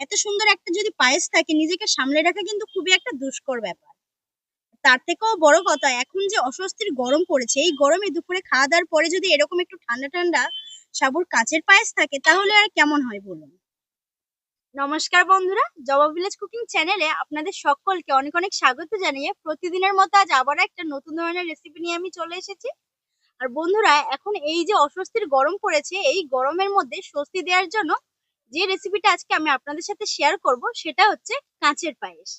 এত সুন্দর একটা যদি পায়েস থাকে, নিজেকে সামলে রাখা কিন্তু খুবই একটা দুষ্কর ব্যাপার। তার থেকেও বড় কথা, এখন যে অস্বস্তির গরম পড়েছে, এই গরমে দুপুরে খাওয়া দাওয়ার পরে যদি এরকম একটু ঠান্ডা ঠান্ডা সাবুর কাচের পায়েস থাকে, তাহলে আর কেমন হয় বলুন? নমস্কার বন্ধুরা, জবা ভিলেজ কুকিং চ্যানেলে আপনাদের সকলকে অনেক অনেক স্বাগত জানিয়ে প্রতিদিনের মতো আজ আবার একটা নতুন ধরনের রেসিপি নিয়ে আমি চলে এসেছি। আর বন্ধুরা, এখন এই যে অস্বস্তির গরম পড়েছে, এই গরমের মধ্যে স্বস্তি দেওয়ার জন্য যে রেসিপিটা আজকে আমি আপনাদের সাথে শেয়ার করব, সেটা হচ্ছে কাঁচের পায়েস।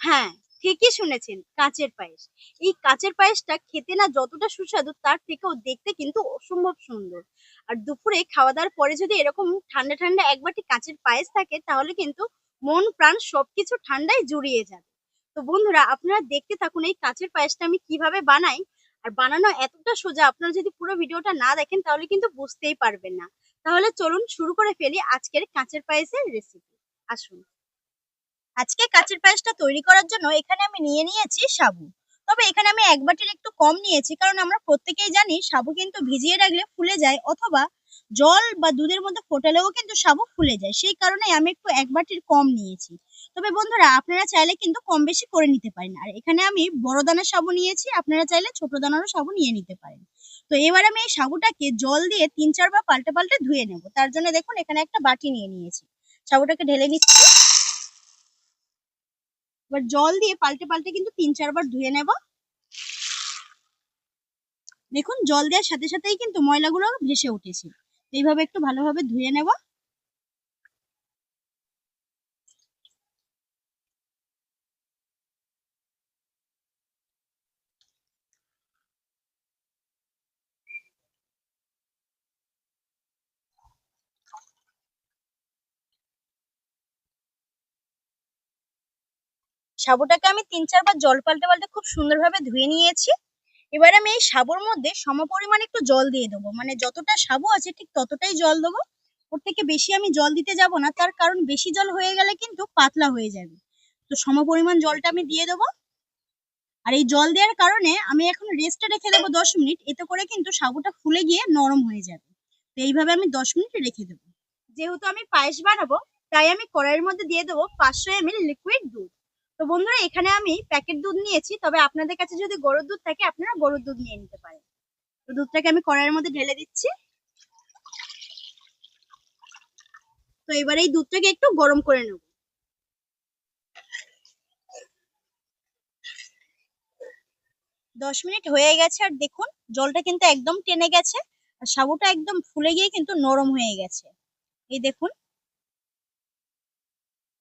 হ্যাঁ ঠিকই শুনেছেন, কাঁচের পায়েস। এই কাঁচের পায়েসটা খেতে না যতটা সুস্বাদু, তার থেকেও দেখতে কিন্তু অসম্ভব সুন্দর। আর দুপুরে খাওয়া দাওয়ার পরে যদি এরকম ঠান্ডা ঠান্ডা একবারটি কাঁচের পায়েস থাকে, তাহলে কিন্তু মন, প্রাণ সবকিছু ঠান্ডায় জুড়িয়ে যাবে। তো বন্ধুরা, আপনারা দেখতে থাকুন এই কাঁচের পায়েসটা আমি কীভাবে বানাই। আর বানানো এতটা সোজা, আপনারা যদি পুরো ভিডিওটা না দেখেন, তাহলে কিন্তু বুঝতেই পারবেন না। তাহলে চলুন শুরু করে ফেলি আজকের কাঁচের পায়েসের রেসিপি আসুন। আজকে কাঁচের পায়েসটা তৈরি করার জন্য এখানে আমি নিয়ে নিয়েছি সাবু। তবে এখানে আমি এক বাটির একটু কম নিয়েছি কারণ আমরা প্রত্যেকেই জানি সাবু কিন্তু ভিজিয়ে রাখলে ফুলে যায় অথবা জল বা দুধের মধ্যে ফোটালেও কিন্তু সাবু ফুলে যায়। সেই কারণে আমি একটু এক বাটির কম নিয়েছি। তবে বন্ধুরা, আপনারা চাইলে কিন্তু কম বেশি করে নিতে পারেন। আর এখানে আমি বড় দানার সাবু নিয়েছি, আপনারা চাইলে ছোট দানারও সাবু নিয়ে নিতে পারেন। তো এবার আমি এই সাবুটাকে জল দিয়ে তিন চারবার পাল্টে পাল্টে ধুয়ে নেব। তার জন্য দেখুন, এখানে একটা বাটি নিয়ে নিয়েছি। সাবুটাকে ঢেলে নিচ্ছি। এবার জল দিয়ে পাল্টে পাল্টে কিন্তু তিন চারবার ধুয়ে নেব। দেখুন, জল দেওয়ার সাথে সাথেই কিন্তু ময়লাগুলো ভেসে উঠেছে। এইভাবে একটু ভালোভাবে ধুয়ে নেব। সাবুটাকে আমি তিন চারবার জল পাল্টে পাল্টে খুব সুন্দরভাবে ধুয়ে নিয়েছি। এবার আমি এই সাবুর মধ্যে সমপরিমাণ একটু জল দিয়ে দেবো। মানে যতটা সাবু আছে ঠিক ততটাই জল দেবো। ওর থেকে বেশি আমি জল দিতে যাব না। তার কারণ বেশি জল হয়ে গেলে কিন্তু পাতলা হয়ে যাবে। তো সমপরিমাণ জলটা আমি দিয়ে দেবো। আর এই জল দেওয়ার কারণে আমি এখন রেস্টে রেখে দেবো দশ মিনিট। এতে করে কিন্তু সাবুটা ফুলে গিয়ে নরম হয়ে যাবে। তো এইভাবে আমি দশ মিনিট রেখে দেবো। যেহেতু আমি পায়েস বানাবো, তাই আমি কড়াইয়ের মধ্যে দিয়ে দেবো পাঁচশো এম লিকুইড দুধ। তো বন্ধুরা, এখানে আমি প্যাকেট দুধ নিয়েছি, তবে আপনাদের কাছে যদি গরুর দুধ থাকে, আপনারা গরুর দুধ নিয়ে নিতে পারেন। তো দুধটাকে আমি কড়াইয়ের মধ্যে ঢেলে দিচ্ছি। তো এবার এই দুধটাকে একটু গরম করে নেব। দশ মিনিট হয়ে গেছে, আর দেখুন, জলটা কিন্তু একদম টেনে গেছে, আর সাবুটা একদম ফুলে গিয়ে কিন্তু নরম হয়ে গেছে। এই দেখুন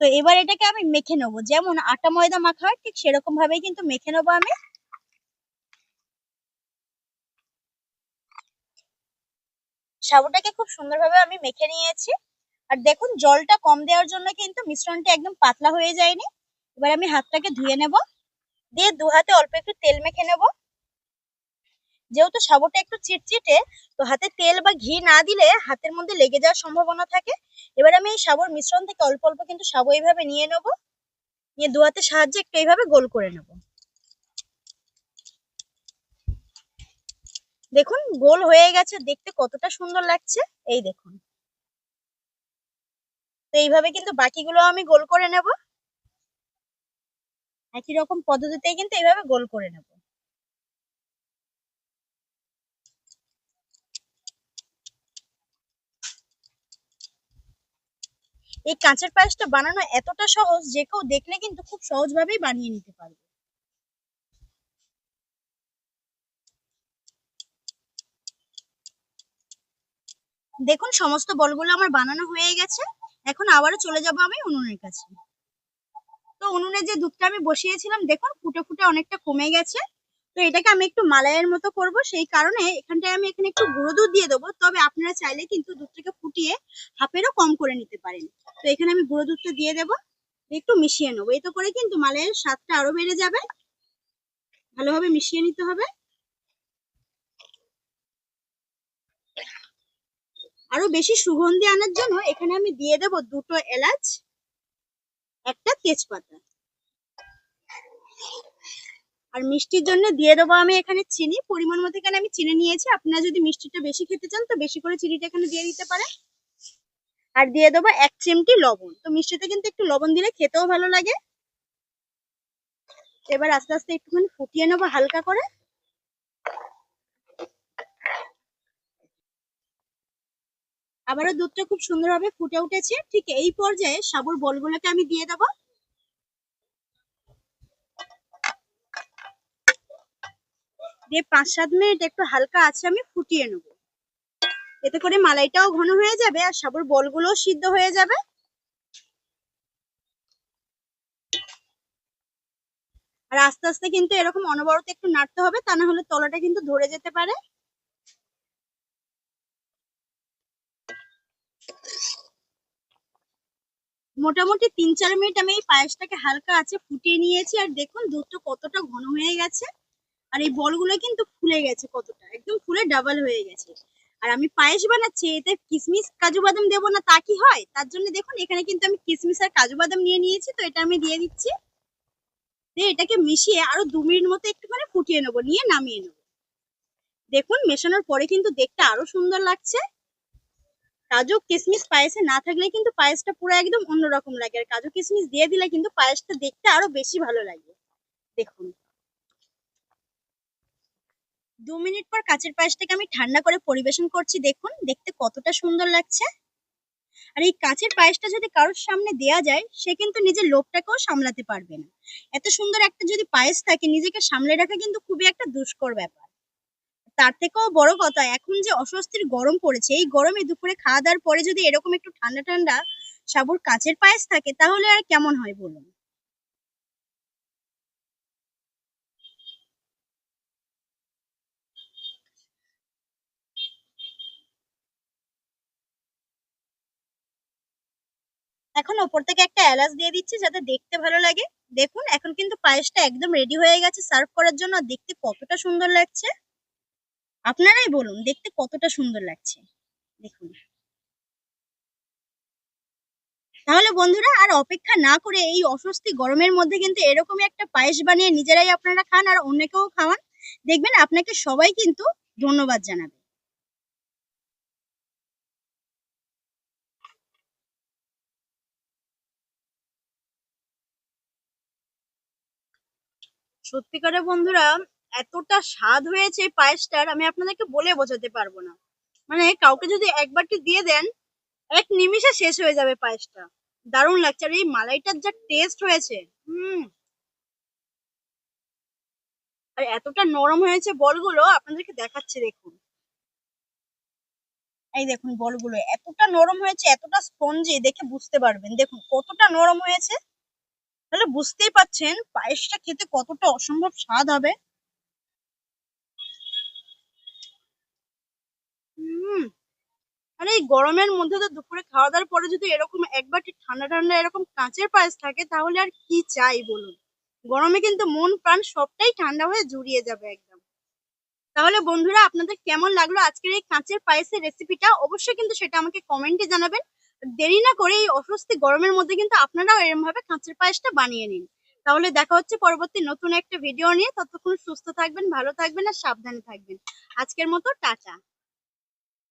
তো এবার এটাকে আমি মেখে নেব। যেমন আটা ময়দা মাখা হয় ঠিক সেরকম ভাবেই কিন্তু মেখে নেব আমি। সাবুটাকে খুব সুন্দরভাবে আমি মেখে নিয়েছি। আর দেখুন, জলটা কম দেওয়ার জন্য কিন্তু মিশ্রণটা একদম পাতলা হয়ে যায়নি। এবার আমি হাতটাকে ধুয়ে নেব। দিয়ে দু হাতে অল্প একটু তেল মেখে নেব। যেহেতু সাবুটা একটু চিটচিটে, তো হাতে তেল বা ঘি না দিলে হাতের মধ্যে লেগে যাওয়ার সম্ভাবনা থাকে। এবার আমি এই সাবুর মিশ্রণ থেকে অল্প অল্প কিন্তু সাবু এইভাবে নিয়ে নেব। নিয়ে দু হাতের সাহায্যে একটু এইভাবে গোল করে নেব। দেখুন, গোল হয়ে গেছে। দেখতে কতটা সুন্দর লাগছে। এই দেখুন। তো এইভাবে কিন্তু বাকিগুলো আমি গোল করে নেব। একই রকম পদ্ধতিতেই কিন্তু এইভাবে গোল করে নেব। এই কাঁচের পায়েসটা বানানো এতটা সহজ যে কেউ দেখলে কিন্তু খুব সহজভাবেই বানিয়ে নিতে পারবে। দেখুন, সমস্ত বলগুলো আমার বানানো হয়ে গেছে। এখন আবারও চলে যাব আমি উনুনের কাছে। তো উনুনে যে দুধটা আমি বসিয়েছিলাম, দেখুন, ফুটে ফুটে অনেকটা কমে গেছে। তো এটাকে আমি একটু মালাইয়ের মতো করব, সেই কারণে এখানটায় আমি এখানে একটু গুঁড়ো দুধ দিয়ে দেবো। তবে আপনারা চাইলে কিন্তু দুধটাকে ফুটিয়ে হাফেরও কম করে নিতে পারেন। তো এখানে আমি গুঁড়ো দুধটা দিয়ে দেবো একটু মিশিয়ে নেব। এতে করে কিন্তু মালাইয়ের স্বাদটা আরও বেড়ে যাবে। ভালোভাবে মিশিয়ে নিতে হবে। আরও বেশি সুগন্ধি আনার জন্য এখানে আমি দিয়ে দেব দুটো এলাচ, একটা তেজপাতা। আর মিষ্টির জন্য দিয়ে দেবো আমি এখানে চিনি। পরিমাণ মতো এখানে আমি চিনি নিয়েছি। আপনারা যদি মিষ্টিটা বেশি খেতে চান, তো বেশি করে চিনিটা এখানে দিয়ে দিতে পারেন। আর দিয়ে দেবো এক চিমটি লবণ। তো মিষ্টিতে কিন্তু একটু লবণ দিলে খেতেও ভালো লাগে। এবার আস্তে আস্তে একটুখানি ফুটিয়ে নেব হালকা করে। আবারও দুধটা খুব সুন্দরভাবে ফুটে উঠেছে। ঠিক এই পর্যায়ে সাবুর বলগুলোকে আমি দিয়ে দেবো। দিয়ে পাঁচ সাত মিনিট একটু হালকা আছে আমি ফুটিয়ে নেব। এতে করে মালাইটাও ঘন হয়ে যাবে আর সাবুর বলগুলোও সিদ্ধ হয়ে যাবে। আর আস্তে আস্তে কিন্তু এরকম অনবরত একটু নাড়তে হবে, তা না হলে তলাটা কিন্তু ধরে যেতে পারে। মোটামুটি তিন চার মিনিট আমি এই পায়েসটাকে হালকা আছে ফুটিয়ে নিয়েছি, আর দেখুন দুধটা কতটা ঘন হয়ে গেছে। আর এই বলগুলো কিন্তু ফুলে গেছে কতটা। একদম ফুলে ডাবল হয়ে গেছে। আর আমি পায়েস বানাচ্ছি, এতে কিশমিশ কাজু বাদাম দেবো না তা কি হয়? তার জন্য দেখুন, এখানে কিন্তু আমি কিশমিশ আর কাজু বাদাম নিয়ে নিয়েছি, তো এটা আমি দিয়ে দিচ্ছি। দিয়ে এটাকে মিশিয়ে আরও দু মিনিট মতো একটুখানি ফুটিয়ে নেব, নিয়ে নামিয়ে নেব। দেখুন, মেশানোর পরে কিন্তু দেখতে আরও সুন্দর লাগছে। কাজু কিশমিশ পায়েসে না থাকলে কিন্তু পায়েসটা পুরো একদম অন্যরকম লাগে। আর কাজু কিশমিশ দিয়ে দিলে কিন্তু পায়েসটা দেখতে আরও বেশি ভালো লাগে। দেখুন। দু মিনিট পর কাঁচের পায়েসটাকে আমি ঠান্ডা করে পরিবেশন করছি, দেখুন, দেখতে কতটা সুন্দর লাগছে। আর এই কাঁচের পায়েসটা যদি কারোর সামনে দেয়া যায়, সে কিন্তু নিজের লোকটাকেও সামলাতে পারবে না। এত সুন্দর একটা যদি পায়েস থাকে, নিজেকে সামলে রাখা কিন্তু খুবই একটা দুষ্কর ব্যাপার। তার থেকেও বড় কথা, এখন যে অস্বস্তির গরম পড়েছে, এই গরমে দুপুরে খাওয়া দাওয়ার পরে যদি এরকম একটু ঠান্ডা ঠান্ডা সাবুর কাঁচের পায়েস থাকে, তাহলে আর কেমন হয় বলুন? এখন ওপর থেকে একটা এলাচ দিয়ে দিচ্ছি যাতে দেখতে ভালো লাগে। দেখুন, এখন কিন্তু পায়েসটা একদম রেডি হয়ে গেছে সার্ভ করার জন্য। দেখতে কতটা সুন্দর লাগছে। আপনারাই বলুন, দেখতে কতটা সুন্দর লাগছে। দেখুন। তাহলে বন্ধুরা, আর অপেক্ষা না করে এই অস্বস্তি গরমের মধ্যে কিন্তু এরকমই একটা পায়েস বানিয়ে নিজেরাই আপনারা খান আর অন্যকেও খাওয়ান। দেখবেন আপনাকে সবাই কিন্তু ধন্যবাদ জানাবে। সত্যিকারে বন্ধুরা, এতটা স্বাদ হয়েছে পায়েসটার, আমি আপনাদেরকে বলে বোঝাতে পারব না। মানে কাউকে যদি একবারটি দিয়ে দেন, এক নিমিষে শেষ হয়ে যাবে পায়েসটা। দারুণ লাগছে। আর এই মালাইটার যা টেস্ট হয়েছে, হুম। আর এতটা নরম হয়েছে বলগুলো, আপনাদেরকে দেখাচ্ছে, দেখুন। এই দেখুন বলগুলো, এতটা নরম হয়েছে, এতটা স্পঞ্জি দেখে বুঝতে পারবেন। দেখুন কতটা নরম হয়েছে। তাহলে বুঝতেই পাচ্ছেন পায়েসটা খেতে কতটা অসম্ভব স্বাদ হবে। আর এই গরমের মধ্যে তো দুপুরে খাওয়া দাওয়ার পরে যদি এরকম এক বাটি ঠান্ডা ঠান্ডা এরকম কাঁচের পায়েস থাকে তাহলে আর কি চাই বলুন? গরমে কিন্তু মন প্রাণ সবটাই ঠান্ডা হয়ে জুড়িয়ে যাবে একদম। তাহলে বন্ধুরা আপনাদের কেমন লাগল আজকের এই কাঁচের পায়েসের রেসিপিটা অবশ্যই কিন্তু সেটা আমাকে কমেন্টে জানাবেন। দেরি না করে এই অস্বস্তি গরমের মধ্যে কিন্তু আপনারাও এরম ভাবে কাঁচের পায়েসটা বানিয়ে নিন। তাহলে দেখা হচ্ছে পরবর্তী নতুন একটা ভিডিও নিয়ে। ততক্ষণ সুস্থ থাকবেন, ভালো থাকবেন আর সাবধানে থাকবেন। আজকের মতো টাটা।